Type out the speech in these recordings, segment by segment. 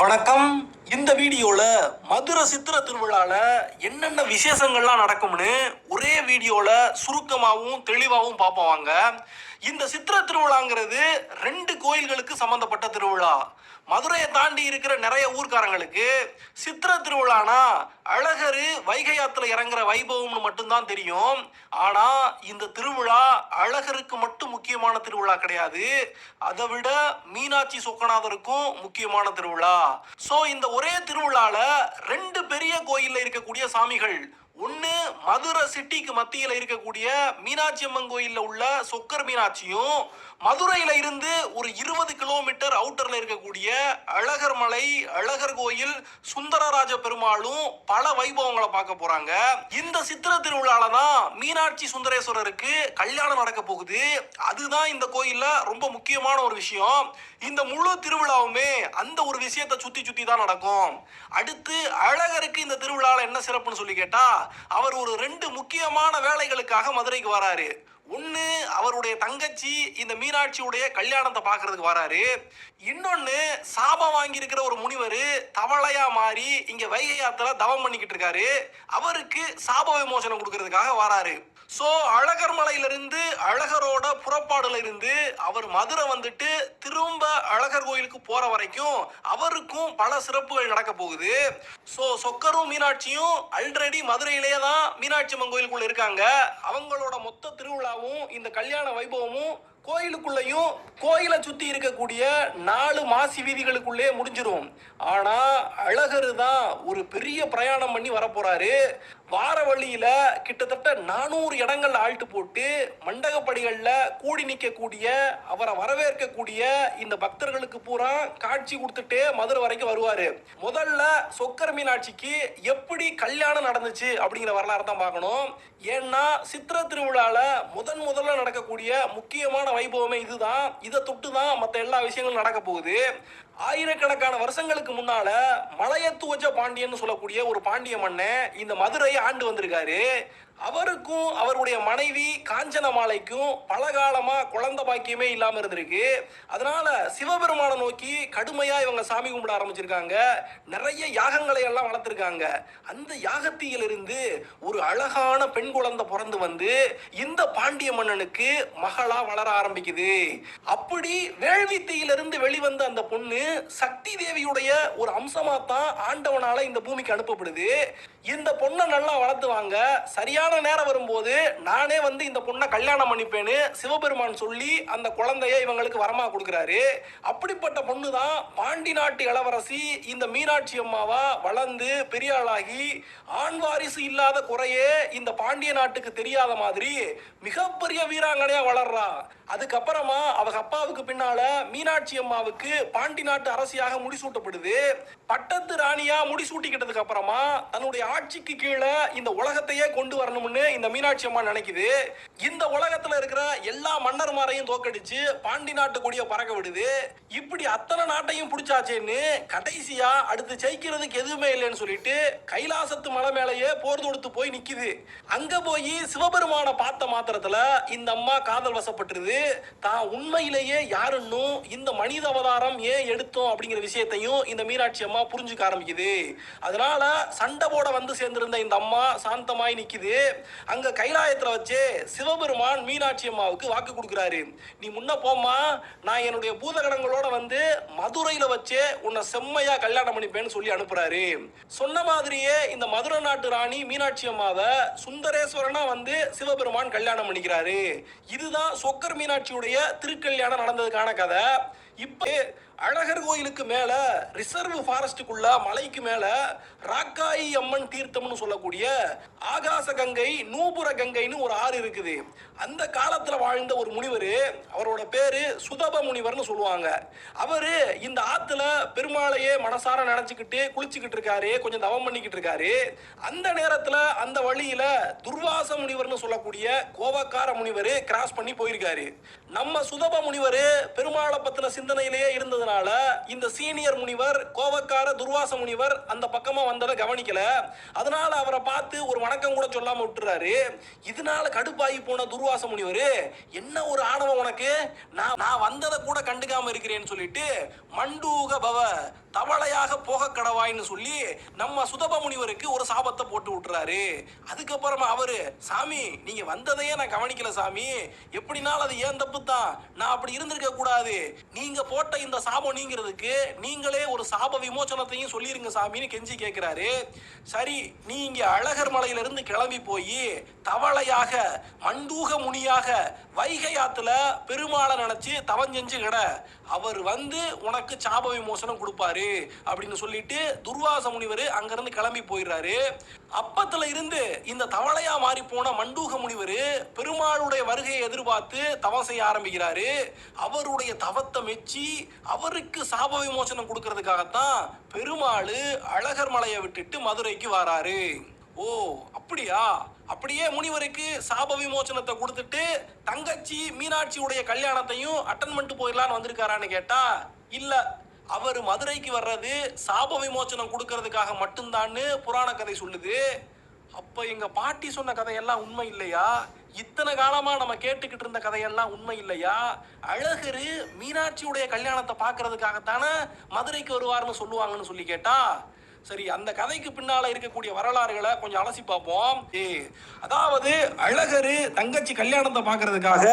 வணக்கம். இந்த வீடியோல மதுரை சித்திர திருவிழால என்னென்ன விசேஷங்கள்லாம் நடக்கும்னு ஒரே வீடியோல சுருக்கமாகவும் தெளிவாகவும் பார்ப்போம் வாங்க. இந்த சித்திர திருவிழாங்கிறது ரெண்டு கோயில்களுக்கு சம்பந்தப்பட்ட திருவிழா. மதுரையை தாண்டி இருக்கிற நிறைய ஊர்க்காரங்களுக்கு சித்திர திருவிழானா அழகரு வைகை ஆத்துல இறங்குற வைபவம்னு மட்டும்தான் தெரியும். ஆனா இந்த திருவிழா அழகருக்கு மட்டும் முக்கியமான திருவிழா கிடையாது. அதை விட மீனாட்சி சொக்கநாதருக்கும் முக்கியமான திருவிழா. சோ இந்த ஒரே திருவிழால ரெண்டு பெரிய கோயில்ல இருக்கக்கூடிய சாமிகள் ஒன்று மதுரை சிட்டிக்கு மத்தியில் இருக்கக்கூடிய மீனாட்சி அம்மன் கோயிலில் உள்ள சொக்கர் மீனாட்சியும் மதுரையில இருந்து ஒரு இருபது கிலோமீட்டர் அவுட்டர்ல இருக்கக்கூடிய அழகர் மலை அழகர் கோயில் சுந்தரராஜ பெருமாளும் பல வைபவங்களை பார்க்க போறாங்க. இந்த சித்திர திருவிழால தான் மீனாட்சி சுந்தரேஸ்வரருக்கு கல்யாணம் நடக்க போகுது. அதுதான் இந்த கோயில்ல ரொம்ப முக்கியமான ஒரு விஷயம். இந்த முழு திருவிழாவுமே அந்த ஒரு விஷயத்தை சுத்தி சுத்தி தான் நடக்கும். அடுத்து அழகருக்கு இந்த திருவிழாவில் என்ன சிறப்புன்னு சொல்லி கேட்டா அவர் ஒரு ரெண்டு முக்கியமான வேலைகளுக்காக மதுரைக்கு வராரு. ஒன்று அவருடைய தங்கச்சி இந்த மீனாட்சியுடைய கல்யாணத்தை பார்க்கறதுக்கு வராரு. இன்னொன்று சாபம் வாங்கியிருக்கிற ஒரு முனிவர் தவளையா மாறி இங்கே வைகை ஆத்துல தவம் பண்ணிக்கிட்டு இருக்காரு. அவருக்கு சாப விமோசனம் கொடுக்கறதுக்காக வராரு. ஸோ அழகர் மலையிலிருந்து அழகரோட புறப்பாடுல இருந்து அவர் மதுரை வந்துட்டு திரும்ப அழகர் கோயிலுக்கு போற வரைக்கும் அவருக்கும் பல சிறப்புகள் நடக்க போகுது. ஸோ சொக்கரும் மீனாட்சியும் ஆல்ரெடி மதுரையிலேயே தான் மீனாட்சி அம்மன் கோயிலுக்குள்ள இருக்காங்க. அவங்களோட மொத்த திருவிழாவும் இந்த கல்யாண வைபவமும் கோயிலுக்குள்ளேயும் கோயிலை சுத்தி இருக்கக்கூடிய நாலு மாசி வீதிகளுக்குள்ளே முடிஞ்சிரும். ஆனா அழகரு தான் ஒரு பெரிய பிரயாணம் பண்ணி வரப்போறாரு. வார வழியில கிட்டத்தட்ட நானூறு இடங்கள் ஆழ்த்து போட்டு மண்டகப்படிகள்ல கூடி நிற்கக்கூடிய அவரை வரவேற்கக்கூடிய இந்த பக்தர்களுக்கு பூரா காட்சி கொடுத்துட்டே மதுரை வரைக்கும் வருவாரு. முதல்ல சொக்கர் மீனாட்சிக்கு எப்படி கல்யாணம் நடந்துச்சு அப்படிங்கிற வரலாறு தான் பார்க்கணும். ஏன்னா சித்திர திருவிழால முதன் முதல்ல நடக்கக்கூடிய முக்கியமான வைபவமே இதுதான். இதை தொட்டு தான் மற்ற எல்லா விஷயங்களும் நடக்க போகுது. ஆயிரக்கணக்கான வருஷங்களுக்கு முன்னால மலையத்துவஜ பாண்டியன்னு சொல்லக்கூடிய ஒரு பாண்டிய மன்னன் இந்த மதுரையை ஆண்டு வந்திருக்காரு. அவருக்கும் அவருடைய மனைவி காஞ்சனமாலைக்கும் பல காலமா குழந்தை பாக்கியமே இல்லாம இருந்திருக்கு. அதனால சிவபெருமானை நோக்கி கடுமையா இவங்க சாமி கும்பிட ஆரம்பிச்சிருக்காங்க. நிறைய யாகங்களை எல்லாம் வளர்த்துருக்காங்க. அந்த யாகத்தியிலிருந்து ஒரு அழகான பெண் குழந்தை பிறந்து வந்து இந்த பாண்டிய மன்னனுக்கு மகளா வளர ஆரம்பிக்குது. அப்படி வேள்வித்தியிலிருந்து வெளிவந்த அந்த பொண்ணு சக்தி தேவியுடைய ஒரு அம்சமா தான் ஆண்டவனால இந்த பூமிக்கு அனுப்பப்படுது. இந்த பொண்ணை நல்லா வளர்த்துவாங்க. சரியான நேரம் வரும்போது நானே வந்து இந்த பொண்ணை கல்யாணம் பண்ணிப்பேன்னு சிவபெருமான் சொல்லி அந்த குழந்தைய இவங்களுக்கு வரமா கொடுக்குறாரு. அப்படிப்பட்ட பொண்ணு தான் பாண்டி நாட்டு இளவரசி இந்த மீனாட்சி அம்மாவா வளர்ந்து பெரிய ஆளாகி ஆண் வாரிசு இல்லாத குறையே இந்த பாண்டிய நாட்டுக்கு தெரியாத மாதிரி மிகப்பெரிய வீராங்கனையா வளர்றா. அதுக்கப்புறமா அவங்க அப்பாவுக்கு பின்னால மீனாட்சி அம்மாவுக்கு பாண்டி நாட்டு அரசியாக முடிசூட்டப்படுது. பட்டத்து ராணியா முடிசூட்டிக்கிட்டதுக்கு அப்புறமா தன்னுடைய ஆட்சிக்கு கீழே இந்த உலகத்தையே கொண்டு வரணும்னு இந்த மீனாட்சி அம்மா நினைக்குது. இந்த உலகத்துல இருக்கிற எல்லா மன்னர்மாரையும் தோக்கடிச்சு பாண்டி நாட்டு கொடிய பறக்க விடுது. இப்படி அத்தனை நாட்டையும் பிடிச்சாச்சேன்னு கடைசியா அடுத்து ஜெயிக்கிறதுக்கு எதுவுமே இல்லைன்னு சொல்லிட்டு கைலாசத்து மலை மேலேயே போர் தொடுத்து போய் நிக்குது. அங்க போய் சிவபெருமான பார்த்த மாத்திரத்துல இந்த அம்மா காதல் வசப்பட்டுருது. தான் உண்மையிலேயே யாருன்னும் இந்த மனித அவதாரம் ஏன் எடுத்தோம் அப்படிங்கிற விஷயத்தையும் இந்த மீனாட்சி அம்மா புரிஞ்சுக்க ஆரம்பிக்குது. அதனால சண்டை போட வந்து சேர்ந்திருந்த இந்த அம்மா சாந்தமாய் நிற்குது அங்க கைலாயத்துல வச்சு சிவபெருமான் மீனாட்சி அம்மாவுக்கு வாக்கு கொடுக்குறாரு. நீ முன்ன போமா நான் என்னுடைய பூதகணங்களோட வந்து மதுரையில வச்சு உன்னை செம்மையா கல்யாணம் பண்ணிப்பேன்னு சொல்லி அனுப்புறாரு. சொன்ன மாதிரியே இந்த மதுரை நாட்டு ராணி மீனாட்சி அம்மாவை சுந்தரேஸ்வரனா வந்து சிவபெருமான் கல்யாணம் பண்ணிக்கிறாரு. இதுதான் சொக்கர் மீனாட்சியுடைய திருக்கல்யாணம் நடந்ததுக்கான கதை. இப்போ அழகர் கோயிலுக்கு மேல ரிசர்வ் ஃபாரஸ்டுக்குள்ள மலைக்கு மேல ராக்காயி அம்மன் தீர்த்தம்னு சொல்லக்கூடிய ஆகாச கங்கை நூபுர கங்கைன்னு ஒரு ஆறு இருக்குது. அந்த காலத்துல வாழ்ந்த ஒரு முனிவர் அவரோட பேரு சுதப முனிவர்னு சொல்லுவாங்க. அவரு இந்த ஆத்துல பெருமாளையே மனசார நினைச்சுக்கிட்டு குளிச்சுக்கிட்டு இருக்காரு கொஞ்சம் தவம் பண்ணிக்கிட்டு இருக்காரு. அந்த நேரத்துல அந்த வழியில துர்வாச முனிவர்னு சொல்லக்கூடிய கோபக்கார முனிவர் கிராஸ் பண்ணி போயிருக்காரு. நம்ம சுதப முனிவர் பெருமாளை பத்தின சிந்தனையிலேயே இருந்ததுனால இந்த சீனியர் முனிவர் கோவக்கார துர்வாச முனிவர் அந்த பக்கமா வந்ததை கவனிக்கல. அதனால அவரை பார்த்து ஒரு வணக்கம் கூட சொல்லாம விட்டுறாரு. இதனால கடுப்பாகி போன துர்வாச முனிவர் என்ன ஒரு ஆணவம் உனக்கு? நான் நான் வந்ததை கூட கண்டுக்காம இருக்கிறேன்னு சொல்லிட்டு மண்டூக பவ தவளையாக போக கடவாய்ன்னு சொல்லி நம்ம சுதப முனிவருக்கு ஒரு சாபத்தை போட்டு விட்டுறாரு. அதுக்கப்புறமா அவரு சாமி நீங்க வந்ததையே நான் கவனிக்கல சாமி. எப்படினாலும் அது ஏன் தப்பு தான்? நான் அப்படி இருந்திருக்க கூடாது. நீங்க போட்ட இந்த சாபம் நீங்கிறதுக்கு நீங்களே ஒரு சாப விமோசனத்தையும் சொல்லிருங்க சாமின்னு கெஞ்சி கேட்கிறாரு சரி நீங்க அழகர் மலையிலிருந்து கிளம்பி போய் தவளையாக மண்டூக முனியாக வைகை ஆத்துல பெருமாளை நினைச்சு தவஞ்செஞ்சு கிட. அவர் வந்து உனக்கு சாப விமோசனம் கொடுப்பாரு. அப்படின்னு சொல்லிட்டு துர்வாச முனிவர் அங்கிருந்து கிளம்பி போயிடுறாரு. அப்பத்துல இருந்து இந்த தவளையா மாறி போன மண்டூக முனிவர் பெருமாளுடைய வருகையை எதிர்பார்த்து தவம் செய்ய ஆரம்பிக்கிறாரு. அவருடைய தவத்தை மெச்சி அவருக்கு சாப விமோசனம் கொடுக்கறதுக்காகத்தான் பெருமாள் அழகர் மலையை விட்டுட்டு மதுரைக்கு வராரு. ஓ அப்படியா? அப்படியே முனிவருக்கு சாப விமோசனத்தை கொடுத்துட்டு தங்கச்சி மீனாட்சியுடைய கல்யாணத்தையும் அட்டன் பண்ணிட்டு போயிடலான்னு வந்திருக்காரான்னு கேட்டா இல்ல. அவர் மதுரைக்கு வர்றது சாப விமோச்சனம் கொடுக்கறதுக்காக மட்டும்தான்னு புராண கதை சொல்லுது. அப்போ எங்கள் பாட்டி சொன்ன கதையெல்லாம் உண்மை இல்லையா? இத்தனை காலமாக நம்ம கேட்டுக்கிட்டு இருந்த கதையெல்லாம் உண்மை இல்லையா? அழகரு மீனாட்சியுடைய கல்யாணத்தை பார்க்கறதுக்காகத்தானே மதுரைக்கு வருவார்னு சொல்லுவாங்கன்னு சொல்லி கேட்டா? சரி அந்த கதைக்கு பின்னால இருக்கக்கூடிய வரலாறுகளை கொஞ்சம் அலசி பார்ப்போம். அதாவது அழகரு தங்கச்சி கல்யாணத்தை பார்க்கறதுக்காக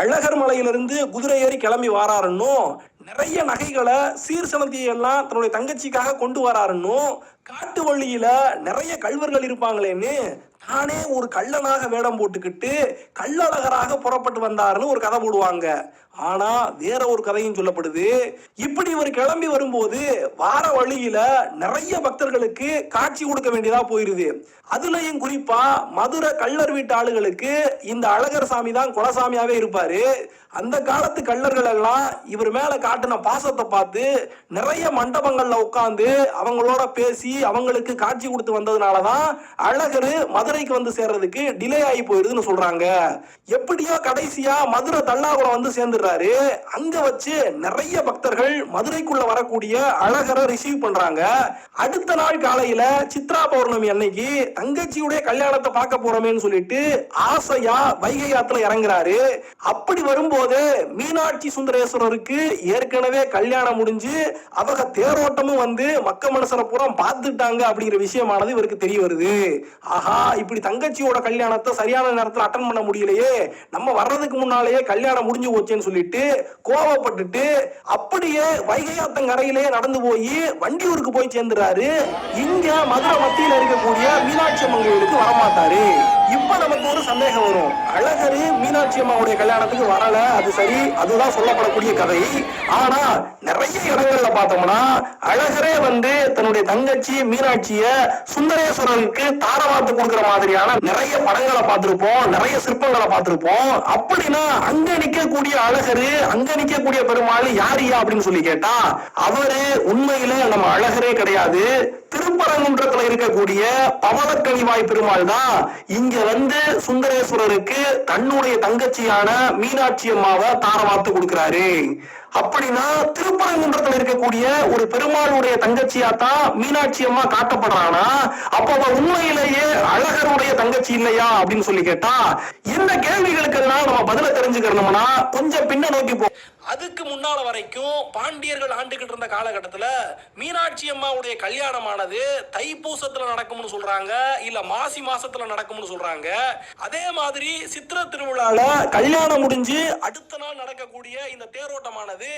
அழகர் மலையிலிருந்து குதிரை ஏறி கிளம்பி வாராருன்னும் நிறைய நகைகளை சீர் சமந்தியெல்லாம் தன்னுடைய தங்கச்சிக்காக கொண்டு வராருன்னும் காட்டு வழியில நிறைய கல்வர்கள் இருப்பாங்களேன்னு தானே ஒரு கள்ளனாக வேடம் போட்டுக்கிட்டு கள்ளழகராக புறப்பட்டு வந்தாருன்னு ஒரு கதை போடுவாங்க. ஆனா வேற ஒரு கதையும் சொல்லப்படுது. இப்படி இவர் கிளம்பி வரும்போது வார வழியில நிறைய பக்தர்களுக்கு காட்சி கொடுக்க வேண்டியதா போயிருது. அதுலயும் குறிப்பா மதுரை கள்ளர் வீட்டு ஆளுகளுக்கு இந்த அழகர் சாமி தான் குலசாமியாவே இருப்பாரு. அந்த காலத்து கள்ளர்கள் எல்லாம் இவர் மேல காட்டின பாசத்தை பார்த்து நிறைய மண்டபங்கள்ல உட்காந்து அவங்களோட பேசி அவங்களுக்கு காட்சி கொடுத்து வந்ததுனாலதான் அழகர் மதுரைக்கு வந்து சேர்றதுக்கு டிலே ஆகி போயிருதுன்னு சொல்றாங்க. எப்படியோ கடைசியா மதுரை தள்ளாகுளம் வந்து சேர்ந்துடுறாரு. அங்க வச்சு நிறைய பக்தர்கள் மதுரைக்குள்ள வரக்கூடிய அழகரை ரிசீவ் பண்றாங்க. அடுத்த நாள் காலையில சித்ரா பௌர்ணமி அன்னைக்கு தங்கச்சியுடைய கல்யாணத்தை பார்க்க போறோமேன்னு சொல்லிட்டு ஆசையா வைகை ஆத்துல இறங்குறாரு. அப்படி வரும்போது போது மீனாட்சி சுந்தரேஸ்வரருக்கு ஏற்கனவே கல்யாணம் முடிஞ்சு அவங்க தேரோட்டமும் வந்து மக்க மனசரை பூரா பார்த்துட்டாங்க அப்படிங்கிற விஷயமானது இவருக்கு தெரிய வருது. ஆஹா இப்படி தங்கச்சியோட கல்யாணத்தை சரியான நேரத்தில் அட்டன் பண்ண முடியலையே. நம்ம வர்றதுக்கு முன்னாலேயே கல்யாணம் முடிஞ்சு போச்சேன்னு சொல்லிட்டு கோவப்பட்டுட்டு அப்படியே வைகை ஆத்தங்கரையிலேயே நடந்து போய் வண்டியூருக்கு போய் சேர்ந்துறாரு. இங்க மதுரை மத்தியில் இருக்கக்கூடிய மீனாட்சி அம்மன் கோயிலுக்கு வரமாட்டாரு. இப்ப நமக்கு ஒரு சந்தேகம் வரும். அழகரு மீனாட்சி அம்மாவுடைய கல்யாணத்துக்கு வரல. அது சரி அதுதான் சொல்லப்படக்கூடிய கதை. ஆனா நிறைய இடங்கள்ல பார்த்தோம்னா அழகரே வந்து தன்னுடைய தங்கச்சி மீனாட்சிய சுந்தரேஸ்வரருக்கு தாரவாத்து கொடுக்கிற மாதிரியான நிறைய படங்களை பார்த்திருப்போம் நிறைய சிற்பங்களை பார்த்திருப்போம். அப்படின்னா அங்க நிக்கக்கூடிய அழகரு அங்க நிக்கக்கூடிய பெருமாள் யாரியா அப்படின்னு சொல்லி கேட்டா அவரு உண்மையில நம்ம அழகரே கிடையாது. திருப்பரங்குன்றத்துல இருக்கக்கூடிய பவளக்கனிவாய் பெருமாள் தான் இங்க வந்து சுந்தரேஸ்வரருக்கு தன்னுடைய தங்கச்சியான மீனாட்சி அம்மாவை தாரவாத்து கொடுக்கிறாரு. அப்படின்னா திருப்பரங்குன்றத்துல இருக்கக்கூடிய ஒரு பெருமாளுடைய தங்கச்சியா தான் மீனாட்சி அம்மா காட்டப்படுறானா? அப்ப அவ உண்மையிலேயே அழகருடைய தங்கச்சி இல்லையா அப்படின்னு சொல்லி கேட்டா இந்த கேள்விகளுக்கெல்லாம் நம்ம பதில தெரிஞ்சுக்கணும்னா கொஞ்சம் பின்ன நோக்கி போ அதுக்கு முன்னால வரைக்கும் பாண்டியர்கள் ஆண்டுகிட்டு இருந்த காலகட்டத்தில் மீனாட்சி அம்மாவுடைய கல்யாணமானது தைப்பூசத்தில் நடக்கும்னு சொல்றாங்க இல்ல மாசி மாசத்துல நடக்கும்னு சொல்றாங்க. அதே மாதிரி சித்திர திருவிழால கல்யாணம் முடிஞ்சு அடுத்த நாள் நடக்கக்கூடிய இந்த தேரோட்டமானது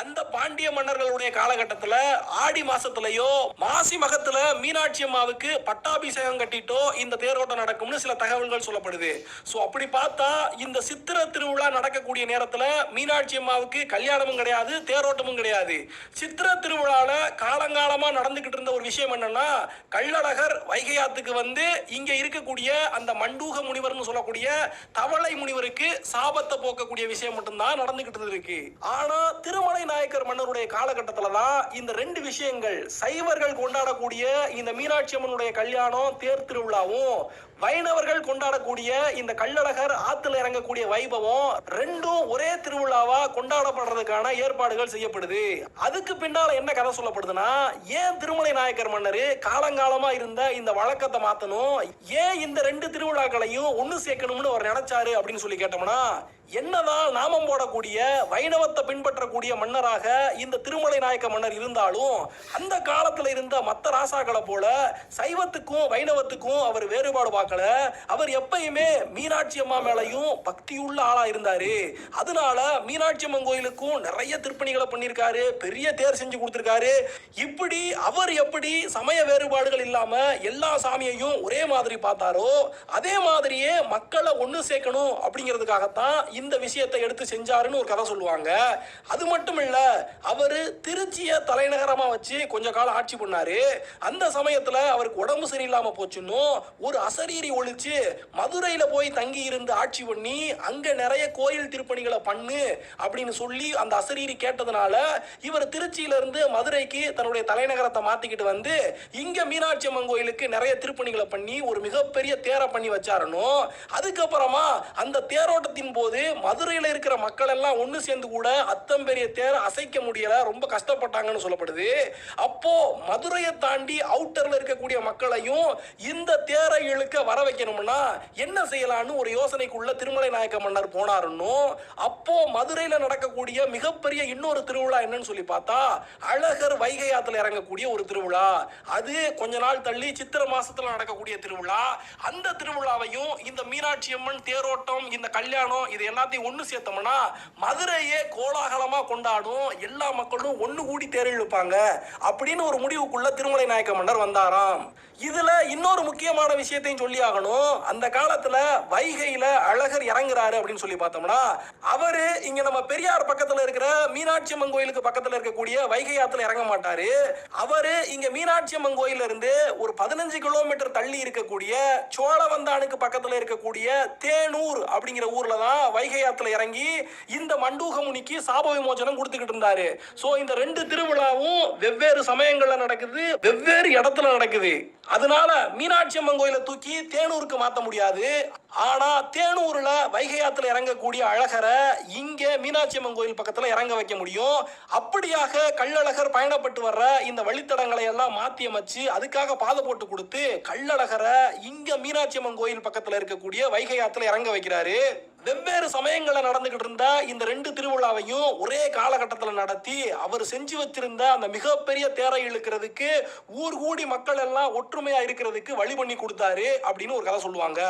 அந்த பாண்டிய மன்னர்களுடைய காலகட்டத்தில் ஆடி மாசத்துலயோ மாசி மகத்துல மீனாட்சி அம்மாவுக்கு பட்டாபிஷேகம் கட்டிட்டோ இந்த தேரோட்டம் நடக்கும்னு சில தகவல்கள் சொல்லப்படுது. ஸோ அப்படி பார்த்தா இந்த சித்திர திருவிழா நடக்கக்கூடிய நேரத்தில் மீனாட்சி அம்மாவுக்கு கல்யாணமும் கிடையாது தேரோட்டமும் கிடையாது. சித்திர திருவிழால காலங்காலமா நடந்துகிட்டு இருந்த ஒரு விஷயம் என்னன்னா கள்ளழகர் வைகையாத்துக்கு வந்து இங்க இருக்கக்கூடிய அந்த மண்டூக முனிவர்னு சொல்லக்கூடிய தவளை முனிவருக்கு சாபத்தை போக்கக்கூடிய விஷயம் மட்டும்தான் நடந்துகிட்டு இருக்கு ஆனா திருமலை நாயக்கர் மன்னருடைய காலகட்டத்துல தான் இந்த ரெண்டு விஷயங்கள் சைவர்கள் கொண்டாடக்கூடிய இந்த மீனாட்சி அம்மனுடைய கல்யாணம் தேர் திருவிழாவும் வைணவர்கள் கொண்டாடக்கூடிய இந்த கள்ளழகர் ஆத்துல இறங்கக்கூடிய வைபவம் ரெண்டும் ஒரே திருவிழாவா கொண்டாடப்படுறதுக்கான ஏற்பாடுகள் செய்யப்படுது. அதுக்கு பின்னால என்ன கதை சொல்லப்படுதுன்னா ஏன் திருமலை நாயக்கர் மன்னர் காலங்காலமா இருந்த இந்த வழக்கத்தை மாத்தணும்? ஏன் இந்த ரெண்டு திருவிழாக்களையும் ஒன்னு சேர்க்கணும்னு அவர் நினைச்சாரு அப்படின்னு சொல்லி கேட்டோம்னா என்னதான் நாமம் போடக்கூடிய வைணவத்தை பின்பற்றக்கூடிய மன்னராக இந்த திருமலை நாயக்க மன்னர் இருந்தாலும் அந்த காலத்துல இருந்த மற்ற ராசாக்களை போல சைவத்துக்கும் வைணவத்துக்கும் அவர் வேறுபாடு பார்க்கல. அவர் எப்பயுமே மீனாட்சி அம்மா மேலையும் பக்தியுள்ள ஆளா இருந்தாரு. அதனால மீனாட்சி அம்மன் கோயிலுக்கும் நிறைய திருப்பணிகளை பண்ணியிருக்காரு பெரிய தேர் செஞ்சு கொடுத்துருக்காரு. இப்படி அவர் எப்படி சமய வேறுபாடுகள் இல்லாம எல்லா சாமியையும் ஒரே மாதிரி பார்த்தாரோ அதே மாதிரியே மக்களை ஒன்று சேர்க்கணும் அப்படிங்கிறதுக்காகத்தான் இந்த விஷயத்தை எடுத்து செஞ்சாருன்னு ஒரு கதை சொல்லுவாங்க. அது மட்டும் இல்ல அவர் திருச்சிய தலைநகரமா வச்சு கொஞ்ச காலம் ஆட்சி பண்ணாரு. அந்த சமயத்துல அவருக்கு உடம்பு சரியில்லாம போச்சுன்னு ஒரு அசரீரி ஒழிச்சு மதுரையில போய் தங்கி இருந்து ஆட்சி பண்ணி அங்க நிறைய கோயில் திருப்பணிகளை பண்ணு அப்படின்னு சொல்லி அந்த அசரீரி கேட்டதுனால இவர் திருச்சியில இருந்து மதுரைக்கு தன்னுடைய தலைநகரத்தை மாத்திக்கிட்டு வந்து இங்க மீனாட்சி அம்மன் கோயிலுக்கு நிறைய திருப்பணிகளை பண்ணி ஒரு மிகப்பெரிய தேரை பண்ணி வச்சாரணும் அதுக்கப்புறமா அந்த தேரோட்டத்தின் போது மதுரையில இருக்கிற மக்கள் எல்லாம் ஒன்று சேர்ந்து கூட அத்தம் பெரிய தேரை அசைக்க முடியல ரொம்ப கஷ்டப்பட்டாங்கன்னு சொல்லப்படுது. அப்போ மதுரையை தாண்டி அவுட்டர்ல இருக்கக்கூடிய மக்களையும் இந்த தேரை இழுக்க வர வைக்கணும்னா என்ன செய்யலாம்னு ஒரு யோசனைக்குள்ள திருமலை நாயக்க மன்னர் போனாருன்னு அப்போ மதுரையில நடக்கக்கூடிய மிகப்பெரிய இன்னொரு திருவிழா என்னன்னு சொல்லி பார்த்தா அழகர் வைகை ஆத்துல இறங்கக்கூடிய ஒரு திருவிழா. அது கொஞ்ச நாள் தள்ளி சித்திரை மாசத்துல நடக்கக்கூடிய திருவிழா. அந்த திருவிழாவையும் இந்த மீனாட்சி அம்மன் தேரோட்டம் இந்த கல்யாணம் இது எல்லாத்தையும் ஒன்று சேர்த்தோம்னா மதுரையே கோலாகலமா கொண்டாடும். எல்லா மக்களும் ஒன்று கூடி தேர் இழுப்பாங்க அப்படின்னு ஒரு முடிவுக்குள்ள திருமலை நாயக்க மன்னர் வந்தாராம். இதுல இன்னொரு முக்கியமான விஷயத்தையும் சொல்லி ஆகணும். அந்த காலத்துல வைகையில அழகர் இறங்குறாரு அப்படின்னு சொல்லி பார்த்தோம்னா அவரு இங்க நம்ம பெரியார் பக்கத்துல இருக்கிற மீனாட்சி அம்மன் கோயிலுக்கு பக்கத்துல இருக்கக்கூடிய வைகை ஆத்துல இறங்க மாட்டாரு. அவரு இங்க மீனாட்சி அம்மன் கோயில்ல இருந்து ஒரு பதினஞ்சு கிலோமீட்டர் தள்ளி இருக்கக்கூடிய சோழவந்தானுக்கு பக்கத்துல இருக்கக்கூடிய தேனூர் அப்படிங்கிற ஊர்ல தான் வைகை ஆத்துல இறங்கி இந்த மண்டூக முனிக்கு சாப விமோச்சனம் கொடுத்துக்கிட்டு இருந்தாரு. சோ இந்த ரெண்டு திருவிழாவும் வெவ்வேறு சமயங்கள்ல நடக்குது வெவ்வேறு இடத்துல நடக்குது. அதனால மீனாட்சி அம்மன் கோயிலை தூக்கி தேனூருக்கு மாத்த முடியாது. ஆனா தேனூர்ல வைகை ஆத்துல இறங்கக்கூடிய அழகரை இங்க மீனாட்சி அம்மன் கோயில் பக்கத்துல இறங்க வைக்க முடியும். அப்படியாக கள்ளழகர் பயணப்பட்டு வர்ற இந்த வழித்தடங்களை எல்லாம் மாத்தி அமைச்சு அதுக்காக பாதை போட்டு கொடுத்து கள்ளழகரை இங்க மீனாட்சி அம்மன் கோயில் பக்கத்துல இருக்கக்கூடிய வைகை ஆத்துல இறங்க வைக்கிறாரு. வெவ்வேறு சமயங்களில் நடந்துகிட்டு இருந்த இந்த ரெண்டு திருவிழாவையும் ஒரே காலகட்டத்தில் நடத்தி அவர் செஞ்சு வச்சிருந்த அந்த மிகப்பெரிய தேரை இழுக்கிறதுக்கு ஊர் கூடி மக்கள் எல்லாம் ஒற்றுமையா இருக்கிறதுக்கு வழி பண்ணி கொடுத்தாரு அப்படின்னு ஒரு கதை சொல்லுவாங்க.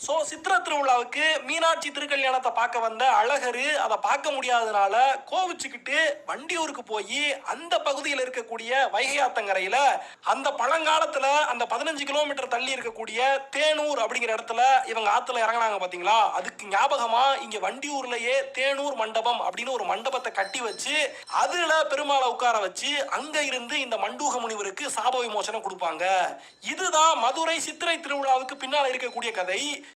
சோ சித்திர திருவிழாவுக்கு மீனாட்சி திருக்கல்யாணத்தை பார்க்க வந்த அழகரு அதை பார்க்க முடியாதனால கோவிச்சுக்கிட்டு வண்டியூருக்கு போய் அந்த பகுதியில் இருக்கக்கூடிய வைகை ஆத்தங்கரையில அந்த பழங்காலத்துல அந்த பதினஞ்சு கிலோமீட்டர் தள்ளி இருக்கக்கூடிய தேனூர் அப்படிங்கிற இடத்துல இவங்க ஆத்துல இறங்குனாங்க பாத்தீங்களா? அதுக்கு ஞாபகம் ஞாபகமா இங்க வண்டியூர்லயே தேனூர் மண்டபம் அப்படின்னு ஒரு மண்டபத்தை கட்டி வச்சு அதுல பெருமாளை உட்கார வச்சு அங்க இருந்து இந்த மண்டூக முனிவருக்கு சாப விமோசனம் கொடுப்பாங்க. இதுதான் மதுரை சித்திரை திருவிழாவுக்கு பின்னால இருக்கக்கூடிய கதை.